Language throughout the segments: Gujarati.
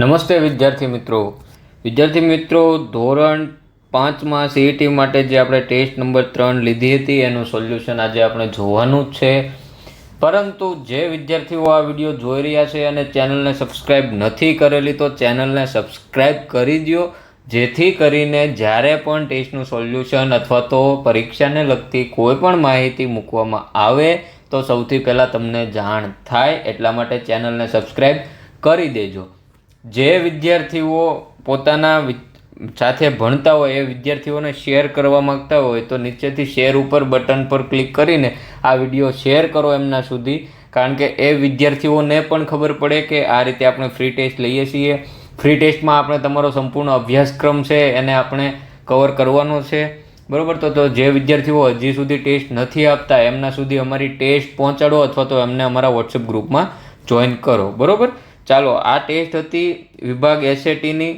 નમસ્તે વિદ્યાર્થી મિત્રો. વિદ્યાર્થી મિત્રો, ધોરણ પાંચમાં સીઈટી માટે જે આપણે ટેસ્ટ નંબર ત્રણ લીધી હતી, એનું સોલ્યુશન આજે આપણે જોવાનું જ છે. પરંતુ જે વિદ્યાર્થીઓ આ વીડિયો જોઈ રહ્યા છે અને ચેનલને સબસ્ક્રાઈબ નથી કરેલી, તો ચેનલને સબસ્ક્રાઈબ કરી દો જેથી કરીને જ્યારે પણ ટેસ્ટનું સોલ્યુશન અથવા તો પરીક્ષાને લગતી કોઈ પણ માહિતી મૂકવામાં આવે, તો સૌથી પહેલાં તમને જાણ થાય, એટલા માટે ચેનલને સબસ્ક્રાઈબ કરી દેજો. જે વિદ્યાર્થીઓ પોતાના સાથે ભણતા હોય, એ વિદ્યાર્થીઓને શેર કરવા માંગતા હોય, તો નીચેથી શેર ઉપર બટન પર ક્લિક કરીને આ વીડિયો શેર કરો એમના સુધી. કારણ કે એ વિદ્યાર્થીઓને પણ ખબર પડે કે આ રીતે આપણે ફ્રી ટેસ્ટ લઈએ છીએ. ફ્રી ટેસ્ટમાં આપણે તમારો સંપૂર્ણ અભ્યાસક્રમ છે, એને આપણે કવર કરવાનો છે. બરાબર? તો તો જે વિદ્યાર્થીઓ હજી સુધી ટેસ્ટ નથી આપતા, એમના સુધી અમારી ટેસ્ટ પહોંચાડો અથવા તો એમને અમારા વોટ્સએપ ગ્રુપમાં જોઈન કરો. બરોબર? ચાલો, આ ટેસ્ટ હતી વિભાગ એસએટીની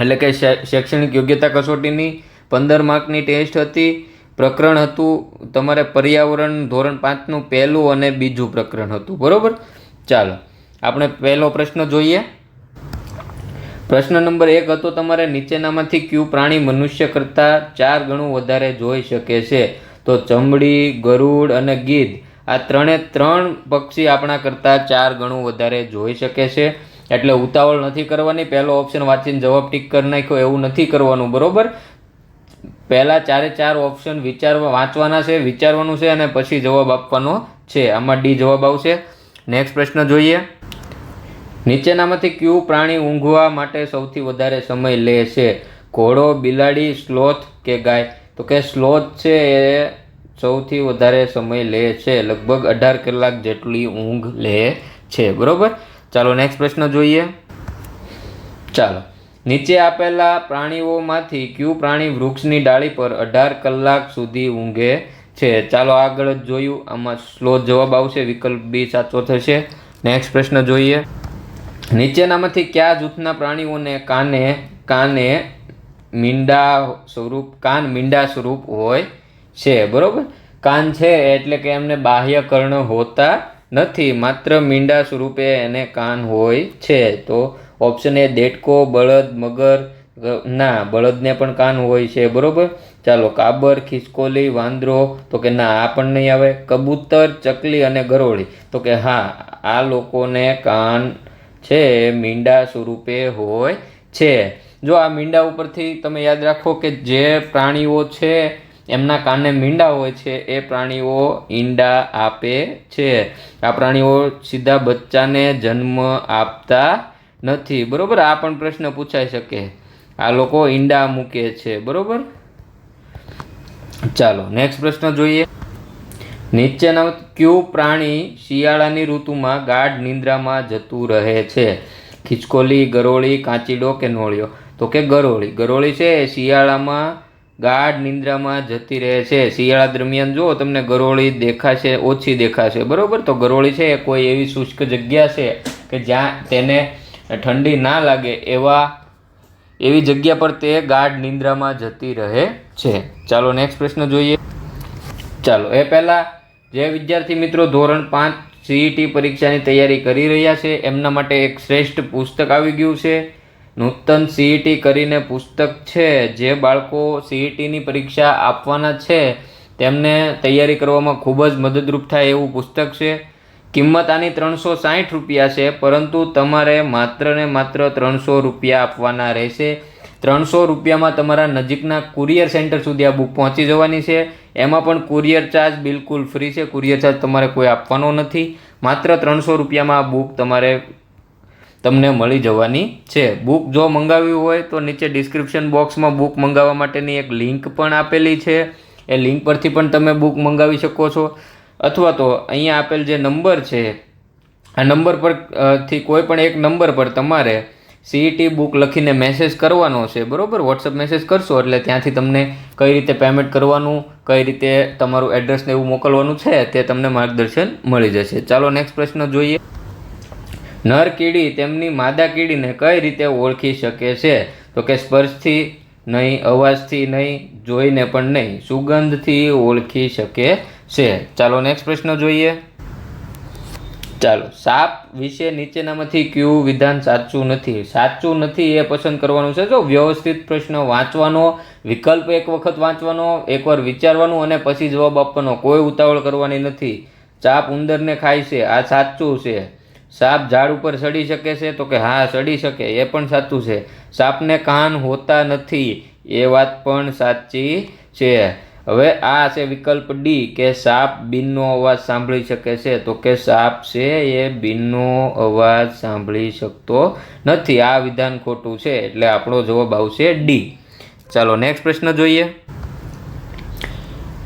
એટલે કે શૈક્ષણિક યોગ્યતા કસોટીની. પંદર માર્કની ટેસ્ટ હતી. પ્રકરણ હતું તમારે પર્યાવરણ ધોરણ પાંચનું પહેલું અને બીજું પ્રકરણ હતું. બરાબર? ચાલો, આપણે પહેલો પ્રશ્ન જોઈએ. પ્રશ્ન નંબર એક હતો, તમારે નીચેનામાંથી ક્યુ પ્રાણી મનુષ્ય કરતાં ચાર ગણું વધારે જોઈ શકે છે? તો ચમડી, ગરુડ અને ગીધ. આ ત્રણે ત્રણ પક્ષી આપણા કરતાં ચાર ગણું વધારે જોઈ શકે છે. એટલે ઉતાવળ નથી કરવાની. પહેલો ઓપ્શન વાંચીને જવાબ ટીક કરી નાખ્યો. એવું નથી કરવાનું, બરાબર? પહેલાં ચારે ચાર ઓપ્શન વિચારવા, વાંચવાના છે, વિચારવાનું છે અને પછી જવાબ આપવાનો છે. આમાં ડી જવાબ આવશે. નેક્સ્ટ પ્રશ્ન જોઈએ. નીચેનામાંથી કયું પ્રાણી ઊંઘવા માટે સૌથી વધારે સમય લે છે? ઘોડો, બિલાડી, સ્લોથ કે ગાય? તો કે સ્લોથ છે એ સૌથી વધારે સમય લે છે, લગભગ અઢાર કલાક જેટલી ઊંઘ લે છે, બરોબર? ચાલો નેક્સ્ટ પ્રશ્ન જોઈએ. ચાલો. નીચે આપેલા પ્રાણીઓમાંથી કયું પ્રાણી વૃક્ષની ડાળી પર અઢાર કલાક સુધી ઊંઘે છે? ચાલો આગળ જ જોયું. આમાં સ્લો જવાબ આવશે, વિકલ્પ બી સાચો થશે. નેક્સ્ટ પ્રશ્ન જોઈએ. નીચેનામાંથી કયા જૂથના પ્રાણીઓને કાને કાને મીંડા સ્વરૂપ, કાન મીંડા સ્વરૂપ હોય? છે, બરોબર? કાન છે એટલે કે એમને બાહ્ય કર્ણ હોતા નથી, માત્ર મીંડા સ્વરૂપે એને કાન હોય છે. તો ઓપ્શન એ દેડકો, બળદ, મગર ના, બળદને પણ કાન હોય છે, બરાબર? ચાલો, કાબર, ખિસકોલી, વાંદરો, તો કે ના, આ પણ નહીં આવે. કબૂતર, ચકલી અને ગરોળી, તો કે હા, આ લોકોને કાન છે, મીંડા સ્વરૂપે હોય છે. જો આ મીંડા ઉપરથી તમે યાદ રાખો કે જે પ્રાણીઓ છે એમના કાને મીંડા હોય છે, એ પ્રાણીઓ ઈંડા આપે છે. આ પ્રાણીઓ સીધા બચ્ચાને જન્મ આપતા નથી. બરાબર? આ પણ પ્રશ્ન પૂછાઈ શકે. આ લોકો ઈંડા મૂકે છે. બરાબર? ચાલો નેક્સ્ટ પ્રશ્ન જોઈએ. નીચેના કયું પ્રાણી શિયાળાની ઋતુમાં ગાઢ નિંદ્રામાં જતું રહે છે? ખિચકોલી, ગરોળી, કાચીડો કે નોળિયો? તો કે ગરોળી? ગરોળી છે શિયાળામાં ગાઢ નિંદ્રામાં જતી રહે છે. શિયાળા દરમિયાન જો તમને ગરોળી દેખાશે, ઓછી દેખાશે. બરોબર? તો ગરોળી છે એ કોઈ એવી શુષ્ક જગ્યા છે કે જ્યાં તેને ઠંડી ના લાગે એવા એવી જગ્યા પર તે ગાઢ નિંદ્રામાં જતી રહે છે. ચાલો નેક્સ્ટ પ્રશ્ન જોઈએ. ચાલો, એ પહેલાં જે વિદ્યાર્થી મિત્રો ધોરણ પાંચ સીઈટી પરીક્ષાની તૈયારી કરી રહ્યા છે, એમના માટે એક શ્રેષ્ઠ પુસ્તક આવી ગયું છે. નૂતન સીઈટી કરીને પુસ્તક છે, જે બાળકો સીઈટીની પરીક્ષા આપવાના છે, તેમને તૈયારી કરવામાં ખૂબ જ મદદરૂપ થાય એવું પુસ્તક છે. કિંમત આની ત્રણસો સાઠ રૂપિયા છે, પરંતુ તમારે માત્ર ને માત્ર ત્રણસો રૂપિયા આપવાના રહેશે. ત્રણસો રૂપિયામાં તમારા નજીકના કુરિયર સેન્ટર સુધી આ બુક પહોંચી જવાની છે. એમાં પણ કુરિયર ચાર્જ બિલકુલ ફ્રી છે, કુરિયર ચાર્જ તમારે કોઈ આપવાનો નથી. માત્ર ત્રણસો રૂપિયામાં આ બુક તમારે તમને મળી જવાની છે. બુક જો મંગાવી હોય તો નીચે ડિસ્ક્રિપ્શન બોક્સમાં બુક મંગાવવા માટેની એક લિંક પણ આપેલી છે. એ લિંક પરથી પણ તમે બુક મંગાવી શકો છો. અથવા તો અહીંયા આપેલ જે નંબર છે, આ નંબર પરથી કોઈ પણ એક નંબર પર તમારે સીઈટી બુક લખીને મેસેજ કરવાનો છે. બરાબર? વોટ્સઅપ મેસેજ કરશો એટલે ત્યાંથી તમને કઈ રીતે પેમેન્ટ કરવાનું, કઈ રીતે તમારું એડ્રેસને એવું મોકલવાનું છે તે તમને માર્ગદર્શન મળી જશે. ચાલો નેક્સ્ટ પ્રશ્ન જોઈએ. નર કીડી તેમની માદા કીડીને કઈ રીતે ઓળખી શકે છે? તો કે સ્પર્શથી નહીં, અવાજથી નહીં, જોઈને પણ નહીં, સુગંધથી ઓળખી શકે છે. ચાલો નેક્સ્ટ પ્રશ્ન જોઈએ. ચાલો, સાપ વિશે નીચેનામાંથી કયું વિધાન સાચું નથી? સાચું નથી એ પસંદ કરવાનું છે? જો વ્યવસ્થિત પ્રશ્ન વાંચવાનો, વિકલ્પ એક વખત વાંચવાનો, એકવાર વિચારવાનું અને પછી જવાબ આપવાનો કોઈ ઉતાવળ કરવાની નથી. સાપ ઉંદરને ખાય છે. આ સાચું છે. સાપ ઝાડ ઉપર ચડી શકે છે? તો કે હા ચડી શકે. એ પણ સાચું છે. સાપને કાન હોતા નથી. એ વાત પણ સાચી છે. હવે આ છે વિકલ્પ ડી કે સાપ બિનનો અવાજ સાંભળી શકે છે. તો કે સાપ છે એ બિનનો અવાજ સાંભળી શકતો નથી. આ વિધાન ખોટું છે. એટલે આપણો જવાબ આવશે ડી ચાલો નેક્સ્ટ પ્રશ્ન જોઈએ.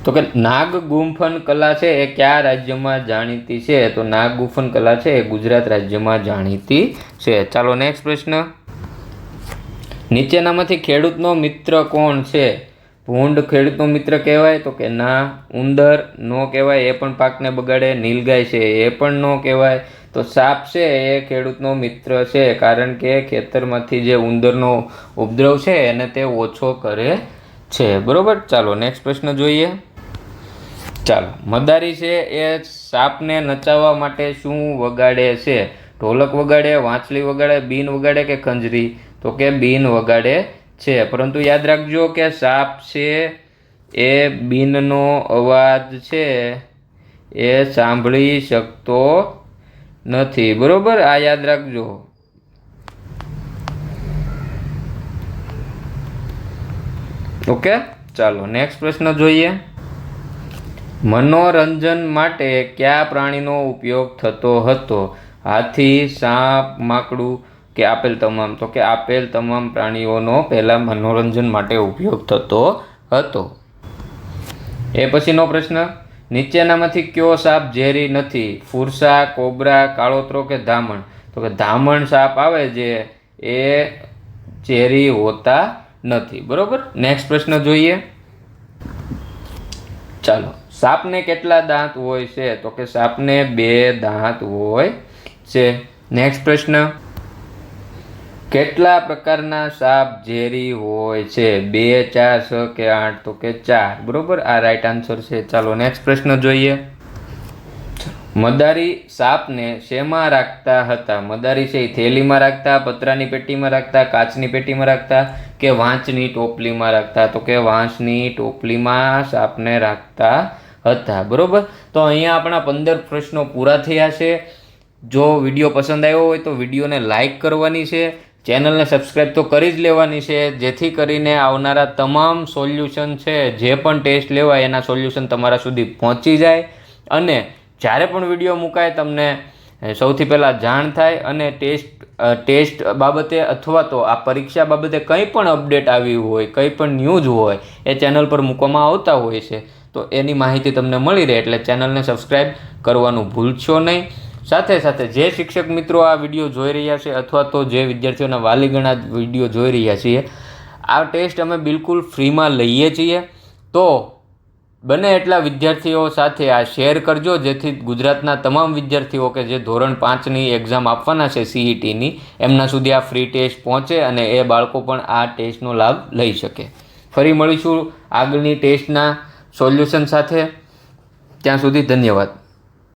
તો કે નાગ ગુંફન કલા છે એ કયા રાજ્યમાં જાણીતી છે? તો નાગ ગુંફન કલા છે એ ગુજરાત રાજ્યમાં જાણીતી છે. ચાલો નેક્સ્ટ પ્રશ્ન. નીચેનામાંથી ખેડૂતનો મિત્ર કોણ છે? ભૂંડ ખેડૂતનો મિત્ર કહેવાય તો કે ના, ઉંદર નો કહેવાય, એ પણ પાકને બગાડે, નીલગાય છે, એ પણ નો કહેવાય. તો સાપ છે એ ખેડૂતનો મિત્ર છે કારણ કે ખેતરમાંથી જે ઉંદરનો ઉપદ્રવ છે એને તે ઓછો કરે છે. બરોબર? ચાલો નેક્સ્ટ પ્રશ્ન જોઈએ. ચાલો, મદારી છે એ સાપને નચાવવા માટે શું વગાડે છે? ઢોલક વગાડે, વાંચલી વગાડે, બીન વગાડે કે ખંજરી? તો કે બીન વગાડે છે. પરંતુ યાદ રાખજો કે સાપ છે એ બીનનો અવાજ છે. એ સાંભળી શકતો નથી. બરોબર? આ યાદ રાખજો. ઓકે? ચાલો, નેક્સ્ટ પ્રશ્ન જોઈએ. મનોરંજન માટે કયા પ્રાણીનો ઉપયોગ થતો હતો? હાથી, સાપ, માકડું કે આપેલ તમામ? તો કે આપેલ તમામ પ્રાણીઓનો પહેલાં મનોરંજન માટે ઉપયોગ થતો હતો. એ પછીનો પ્રશ્ન. નીચેનામાંથી કયો સાપ ઝેરી નથી? ફુરસા, કોબરા, કાળોતરો કે ધામણ? તો કે ધામણ સાપ આવે જે એ ઝેરી હોતા નથી. બરોબર? નેક્સ્ટ પ્રશ્ન જોઈએ. ચાલો. સાપને કેટલા દાંત હોય છે? તો કે સાપને બે દાંત હોય છે. નેક્સ્ટ પ્રશ્ન. કેટલા પ્રકારના સાપ ઝેરી હોય છે? બે, ચાર, છ કે આઠ? તો કે ચાર. બરોબર? આ રાઈટ આન્સર છે. ચાલો નેક્સ્ટ પ્રશ્ન જોઈએ. મદારી સાપને શેમાં રાખતા હતા? મદારી છે એ થેલીમાં રાખતા, પતરાની પેટીમાં રાખતા, કાચની પેટીમાં રાખતા કે વાંચની ટોપલીમાં રાખતા? તો કે વાંસની ટોપલીમાં સાપને રાખતા હતા, બરાબર? તો અહીંયા આપણા પંદર પ્રશ્નો પૂરા થયા છે. જો વીડિયો પસંદ આવ્યો હોય તો વિડીયોને લાઇક કરવાની છે, ચેનલને સબસ્ક્રાઈબ તો કરી જ લેવાની છે, જેથી કરીને આવનારા તમામ સોલ્યુશન છે, જે પણ ટેસ્ટ લેવાય એના સોલ્યુશન તમારા સુધી પહોંચી જાય. અને જ્યારે પણ વીડિયો મુકાય તમને સૌથી પહેલાં જાણ થાય અને ટેસ્ટ ટેસ્ટ બાબતે અથવા તો આ પરીક્ષા બાબતે કંઈ પણ અપડેટ આવી હોય, કંઈ પણ ન્યૂઝ હોય, એ ચેનલ પર મૂકવામાં આવતા હોય છે તો એની માહિતી તમને મળી રહે એટલે ચેનલને સબસ્ક્રાઈબ કરવાનું ભૂલશો નહીં. સાથે સાથે જે શિક્ષક મિત્રો આ વીડિયો જોઈ રહ્યા છે અથવા તો જે વિદ્યાર્થીઓના વાલીગણા વીડિયો જોઈ રહ્યા છીએ, આ ટેસ્ટ અમે બિલકુલ ફ્રીમાં લઈએ છીએ. તો બને એટલા વિદ્યાર્થીઓ સાથે આ શેર કરજો, જેથી ગુજરાતના તમામ વિદ્યાર્થીઓ કે જે ધોરણ પાંચની એક્ઝામ આપવાના છે સીઈટીની એમના સુધી આ ફ્રી ટેસ્ટ પહોંચે અને એ બાળકો પણ આ ટેસ્ટનો લાભ લઈ શકે. ફરી મળીશું આગળની ટેસ્ટના સોલ્યુશન સાથે. ત્યાં સુધી ધન્યવાદ.